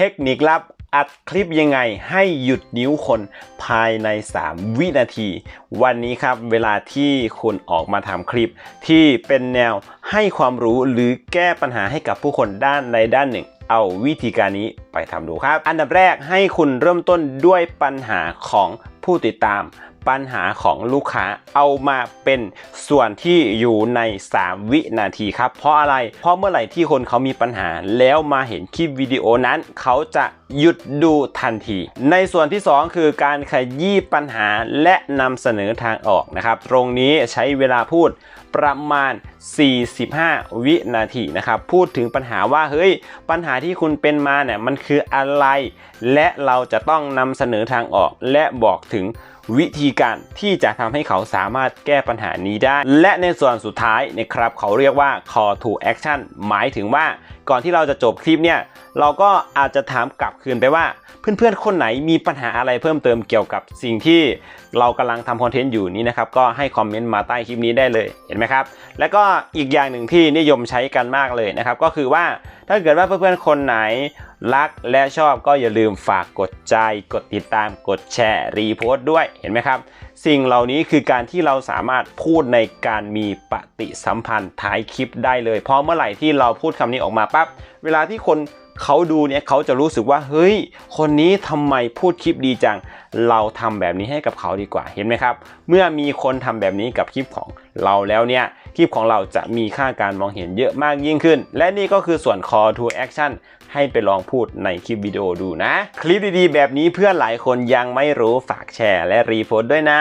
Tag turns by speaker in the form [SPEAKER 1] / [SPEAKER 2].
[SPEAKER 1] เทคนิคลับอัดคลิปยังไงให้หยุดนิ้วคนภายใน 3 วินาที วันนี้ครับเวลาที่คุณออกมาทำคลิป ที่เป็นแนวให้ความรู้หรือแก้ปัญหาให้กับผู้คนด้านใดด้านหนึ่ง เอาวิธีการนี้ไปทำดูครับ อันดับแรกให้คุณเริ่มต้นด้วยปัญหาของผู้ติดตาม ปัญหาของลูกค้าเอามาเป็นส่วนที่อยู่ใน 3 วินาทีครับ เพราะอะไร เพราะเมื่อไหร่ที่คนเขามีปัญหา แล้วมาเห็นคลิปวิดีโอนั้นเขาจะหยุดดูทันที ในส่วนที่ 2 คือการขยี้ปัญหาและนำเสนอทางออกนะครับ ตรงนี้ใช้เวลาพูดประมาณ 45 วินาทีนะครับพูดถึงปัญหาว่าเฮ้ยปัญหาที่คุณเป็นมาเนี่ยมันคืออะไร และเราจะต้องนำเสนอทางออก และบอกถึงวิธีการที่จะทำให้เขาสามารถแก้ปัญหานี้ได้ และในส่วนสุดท้ายนะครับเขาเรียกว่า call to action หมายถึงว่า ก่อนที่เราจะจบคลิปเนี่ยเราก็อาจจะถามกลับคืนไปว่า เพื่อนๆคนไหนมีปัญหาอะไรเพิ่มเติมเกี่ยวกับสิ่งที่เรากำลังทำคอนเทนต์อยู่นี้นะครับก็ให้คอมเมนต์มาใต้คลิปนี้ได้เลยเห็นไหมครับ แล้วก็อีกอย่างหนึ่งที่นิยมใช้กันมากเลยนะครับ ก็คือว่าถ้าเกิดว่าเพื่อนๆคนไหนรักและชอบก็อย่าลืมฝากกดใจ กดติดตามกดแชร์รีโพสต์ด้วยเห็นไหมครับ สิ่งเหล่านี้คือการที่เราสามารถพูดในการมีปฏิสัมพันธ์ท้ายคลิปได้เลย เพราะเมื่อไหร่ที่เราพูดคำนี้ออกมาปั๊บเวลาที่คน เขาดูเนี่ยเขาจะรู้สึกว่าเฮ้ย คนนี้ทำไมพูดคลิปดีจัง เราทำแบบนี้ให้กับเขาดีกว่าเห็นไหมครับ เมื่อมีคนทำแบบนี้กับคลิปของเราแล้วเนี่ยคลิปของเราจะมีค่าการมองเห็นเยอะมากยิ่งขึ้น และนี่ก็คือส่วน call to action ให้ไปลองพูดในคลิปวิดีโอดูนะ คลิปดีๆ แบบนี้เพื่อนหลายคนยังไม่รู้ฝากแชร์และรีโพสต์ด้วยนะ